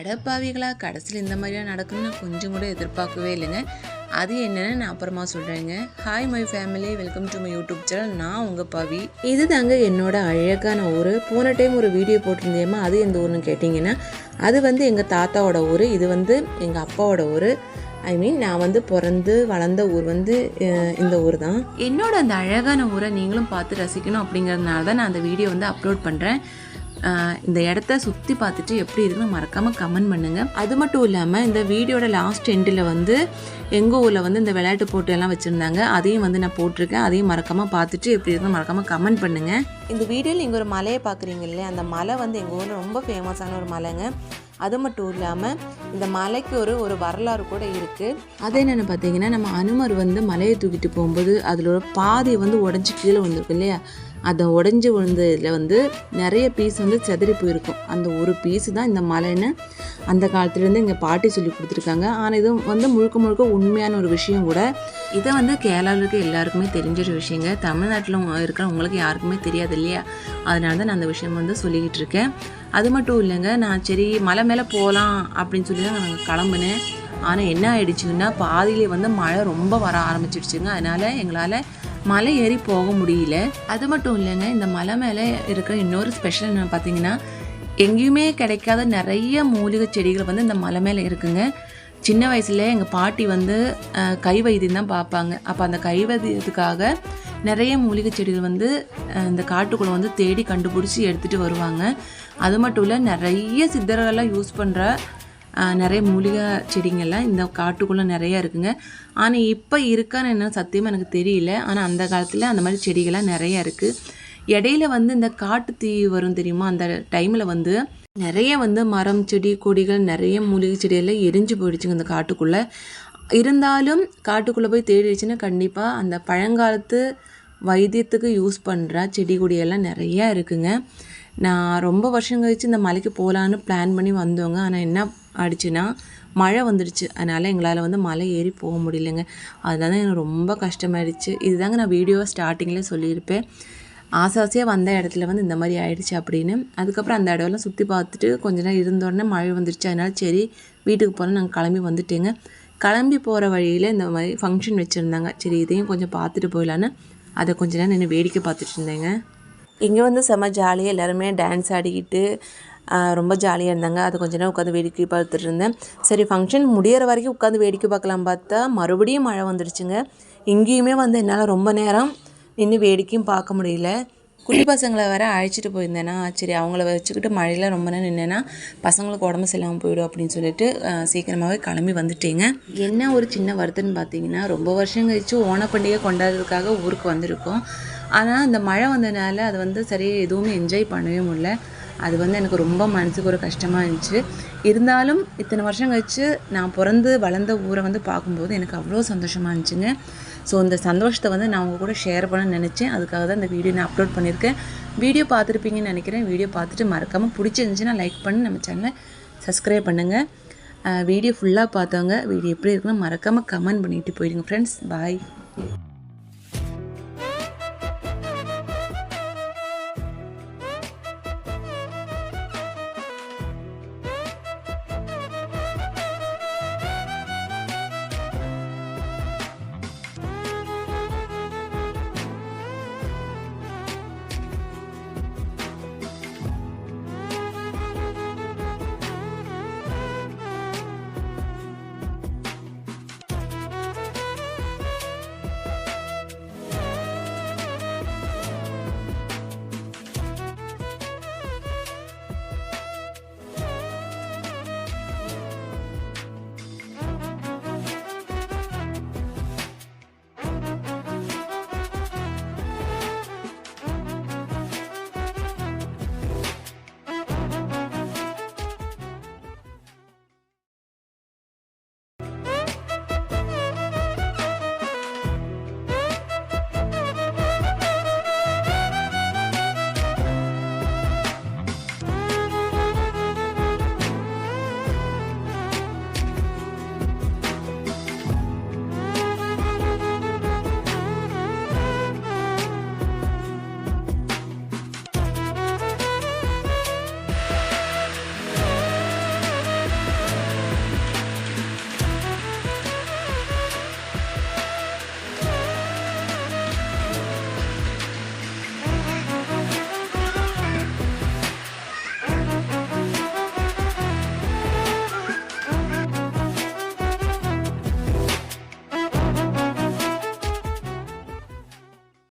அடப்பாவிகளா கடைசியில் இந்த மாதிரியா நடக்கும்னு நான் கொஞ்சம் கூட எதிர்பார்க்கவே இல்லைங்க. அது என்னன்னு நான் அப்புறமா சொல்கிறேங்க hi my family welcome to my YouTube channel நான் உங்கள் பவி. இது தாங்க என்னோட அழகான ஊர். போன டைம் ஒரு வீடியோ போட்டிருந்தேமா அது எந்த ஊர்னு கேட்டிங்கன்னா அது வந்து எங்கள் தாத்தாவோட ஊர். இது வந்து எங்கள் அப்பாவோட ஊர். ஐ மீன் நான் வந்து பிறந்து வளர்ந்த ஊர் வந்து இந்த ஊர் தான் என்னோட அந்த அழகான ஊரை நீங்களும் பார்த்து ரசிக்கணும் அப்படிங்கிறதுனால தான் நான் அந்த வீடியோ வந்து அப்லோட் பண்ணுறேன் இந்த இடத்த சுற்றி பார்த்துட்டு எப்படி இருக்குன்னு மறக்காமல் கமெண்ட் பண்ணுங்கள் அது மட்டும் இல்லாமல் இந்த வீடியோட லாஸ்ட் எண்டில் வந்து எங்கள் ஊரில் வந்து இந்த விளையாட்டு போட்டி எல்லாம் வச்சுருந்தாங்க. அதையும் வந்து நான் போட்டிருக்கேன். அதையும் மறக்காமல் பார்த்துட்டு எப்படி இருக்குன்னு மறக்காமல் கமெண்ட் பண்ணுங்கள் இந்த வீடியோவில் நீங்கள் ஒரு மலையை பார்க்குறீங்க இல்லையா? அந்த மலை வந்து எங்கள் ஊரில் ரொம்ப ஃபேமஸான ஒரு மலைங்க. அது மட்டும் இல்லாமல் இந்த மலைக்கு ஒரு ஒரு வரலாறு கூட இருக்குது அது என்னென்னு பார்த்தீங்கன்னா நம்ம அனுமர் வந்து மலையை தூக்கிட்டு போகும்போது அதில் ஒரு பாதி வந்து உடஞ்சி கீழே விழுந்திருக்கு இல்லையா? அதை உடஞ்சி விழுந்ததில் வந்து நிறைய பீஸ் வந்து செதறி போயிருக்கும். அந்த ஒரு பீஸ் தான் இந்த மலைன்னு அந்த காலத்துலேருந்து எங்கள் பாட்டி சொல்லி கொடுத்துருக்காங்க. ஆனால் இது வந்து முழுக்க முழுக்க உண்மையான ஒரு விஷயம் கூட. இதை வந்து கேரளாவில் இருக்க எல்லாருக்குமே தெரிஞ்ச ஒரு விஷயங்க. தமிழ்நாட்டில் இருக்கிற உங்களுக்கு யாருக்குமே தெரியாது இல்லையா? அதனால தான் நான் அந்த விஷயம் வந்து சொல்லிக்கிட்டு இருக்கேன். அது மட்டும் இல்லைங்க நான் சரி மலை மேலே போகலாம் அப்படின்னு சொல்லி தான் நாங்கள் கிளம்புனேன். ஆனால் என்ன ஆயிடுச்சுன்னா பாதியிலே வந்து மழை ரொம்ப வர ஆரம்பிச்சிடுச்சுங்க. அதனால் எங்களால் மலை ஏறி போக முடியல. அது மட்டும் இல்லைங்க இந்த மலை மேலே இருக்கிற இன்னொரு ஸ்பெஷல் என்ன பார்த்தீங்கன்னா எங்கேயுமே கிடைக்காத நிறைய மூலிகை செடிகள் வந்து இந்த மலை மேலே இருக்குங்க. சின்ன வயசுல எங்கள் பாட்டி வந்து கை வைத்தியம் தான் பார்ப்பாங்க. அப்போ அந்த கை வைத்தியத்துக்காக நிறைய மூலிகை செடிகள் வந்து இந்த காட்டுக்குள்ளே வந்து தேடி கண்டுபிடிச்சி எடுத்துகிட்டு வருவாங்க. அது மட்டும் இல்லை நிறைய சித்தர்கள்லாம் யூஸ் பண்ணுற நிறைய மூலிகை செடிங்கள்லாம் இந்த காட்டுக்குள்ளே நிறையா இருக்குங்க. ஆனால் இப்போ இருக்கான்னு என்ன சத்தியமாக எனக்கு தெரியல. ஆனால் அந்த காலத்தில் அந்த மாதிரி செடிகள்லாம் நிறையா இருக்குது இடையில வந்து இந்த காட்டு தீ வரும் தெரியுமா? அந்த டைமில் வந்து நிறைய வந்து மரம் செடி கொடிகள் நிறைய மூலிகை செடியெல்லாம் எரிஞ்சு போயிடுச்சுங்க இந்த காட்டுக்குள்ளே. இருந்தாலும் காட்டுக்குள்ளே போய் தேடிடுச்சுன்னா கண்டிப்பாக அந்த பழங்காலத்து வைத்தியத்துக்கு யூஸ் பண்ணுற செடி கொடியெல்லாம் நிறையா இருக்குங்க. நான் ரொம்ப வருஷம் கழிச்சு இந்த மலைக்கு போகலான்னு பிளான் பண்ணி வந்தோங்க ஆனால் என்ன ஆயிடுச்சுன்னா மழை வந்துடுச்சு. அதனால் எங்களால் வந்து மலை ஏறி போக முடியலங்க. அதனால தான் எனக்கு ரொம்ப கஷ்டமாயிடுச்சு. இதுதாங்க நான் வீடியோ ஸ்டார்டிங்கில் சொல்லியிருப்பேன். ஆசை ஆசையாக வந்த இடத்துல வந்து இந்த மாதிரி ஆயிடுச்சு அப்படின்னு. அதுக்கப்புறம் அந்த இடம்லாம் சுற்றி பார்த்துட்டு கொஞ்ச நேரம் இருந்த உடனே மழை வந்துடுச்சு. அதனால் சரி வீட்டுக்கு போகலாம் நாங்கள் கிளம்பி வந்துட்டேங்க. கிளம்பி போகிற வழியில் இந்த மாதிரி ஃபங்க்ஷன் வச்சுருந்தாங்க. சரி இதையும் கொஞ்சம் பார்த்துட்டு போயிடலான்னு. அதை கொஞ்ச நேரம் நின்று வேடிக்கை பார்த்துட்டு இருந்தேங்க. இங்கே வந்து செம்ம ஜாலியாக எல்லாருமே டான்ஸ் ஆடிக்கிட்டு ரொம்ப ஜாலியாக இருந்தாங்க. அது கொஞ்ச நேரம் உட்காந்து வேடிக்கை பார்த்துட்டு இருந்தேன். சரி ஃபங்க்ஷன் முடியிற வரைக்கும் உட்காந்து வேடிக்கை பார்க்கலாம் பார்த்தா மறுபடியும் மழை வந்துடுச்சுங்க இங்கேயுமே வந்து என்னால் ரொம்ப நேரம் நின்று வேடிக்கையும் பார்க்க முடியல. குட்டி பசங்களை வேற அழைச்சிட்டு போயிருந்தேன்னா சரி அவங்கள வச்சுக்கிட்டு மழையில் ரொம்ப நேரம் நின்னேன்னா பசங்களுக்கு உடம்பு சரியில்லாமல் போயிடும் அப்படின்னு சொல்லிட்டு சீக்கிரமாகவே கிளம்பி வந்துட்டேங்க. என்ன ஒரு சின்ன வருத்தம்னு பார்த்தீங்கன்னா ரொம்ப வருஷம் கழிச்சு ஓண பண்டிகை கொண்டாடுறதுக்காக ஊருக்கு வந்திருக்கோம். ஆனால் இந்த மழை வந்ததுனால அது வந்து சரியாக எதுவுமே என்ஜாய் பண்ணவே முடியல. அது வந்து எனக்கு ரொம்ப மனசுக்கு ஒரு கஷ்டமாக இருந்துச்சு. இருந்தாலும் இத்தனை வருஷம் கழிச்சு நான் பிறந்து வளர்ந்த ஊரை வந்து பார்க்கும்போது எனக்கு அவ்வளோ சந்தோஷமாக இருந்துச்சுங்க. ஸோ இந்த சந்தோஷத்தை வந்து நான் உங்கள் கூட ஷேர் பண்ண நினச்சேன். அதுக்காக தான் இந்த வீடியோ நான் அப்லோட் பண்ணியிருக்கேன். வீடியோ பார்த்துருப்பீங்கன்னு நினைக்கிறேன். வீடியோ பார்த்துட்டு மறக்காமல் பிடிச்சிருந்துச்சுன்னா லைக் பண்ணி நம்ம சேனலை சப்ஸ்கிரைப் பண்ணுங்கள் வீடியோ ஃபுல்லாக பார்த்தவங்க வீடியோ எப்படி இருக்குன்னு மறக்காமல் கமெண்ட் பண்ணிட்டு போயிடுங்க ஃப்ரெண்ட்ஸ் பாய்